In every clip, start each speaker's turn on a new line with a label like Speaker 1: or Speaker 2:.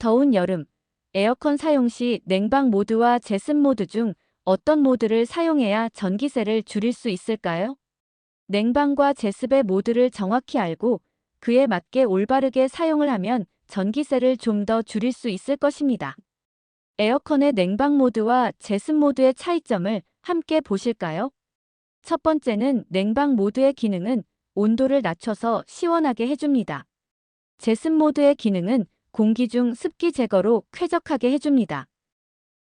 Speaker 1: 더운 여름, 에어컨 사용 시 냉방 모드와 제습 모드 중 어떤 모드를 사용해야 전기세를 줄일 수 있을까요? 냉방과 제습의 모드를 정확히 알고 그에 맞게 올바르게 사용을 하면 전기세를 좀 더 줄일 수 있을 것입니다. 에어컨의 냉방 모드와 제습 모드의 차이점을 함께 보실까요? 첫 번째는 냉방 모드의 기능은 온도를 낮춰서 시원하게 해줍니다. 제습 모드의 기능은 공기 중 습기 제거로 쾌적하게 해줍니다.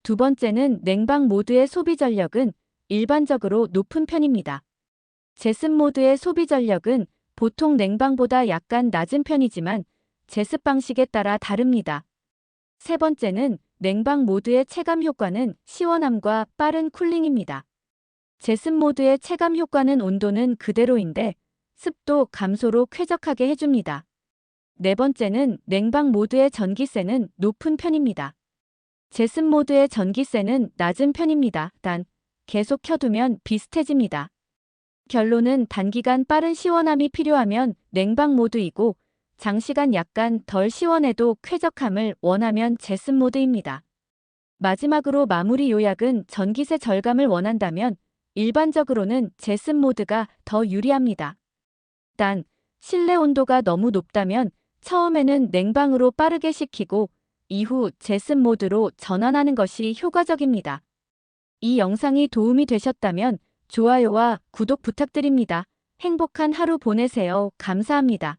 Speaker 1: 두 번째는 냉방 모드의 소비 전력은 일반적으로 높은 편입니다. 제습 모드의 소비 전력은 보통 냉방보다 약간 낮은 편이지만 제습 방식에 따라 다릅니다. 세 번째는 냉방 모드의 체감 효과는 시원함과 빠른 쿨링입니다. 제습 모드의 체감 효과는 온도는 그대로인데 습도 감소로 쾌적하게 해줍니다. 네 번째는 냉방 모드의 전기세는 높은 편입니다. 제습 모드의 전기세는 낮은 편입니다. 단, 계속 켜두면 비슷해집니다. 결론은 단기간 빠른 시원함이 필요하면 냉방 모드이고 장시간 약간 덜 시원해도 쾌적함을 원하면 제습 모드입니다. 마지막으로 마무리 요약은 전기세 절감을 원한다면 일반적으로는 제습 모드가 더 유리합니다. 단, 실내 온도가 너무 높다면 처음에는 냉방으로 빠르게 식히고 이후 제습 모드로 전환하는 것이 효과적입니다. 이 영상이 도움이 되셨다면 좋아요와 구독 부탁드립니다. 행복한 하루 보내세요. 감사합니다.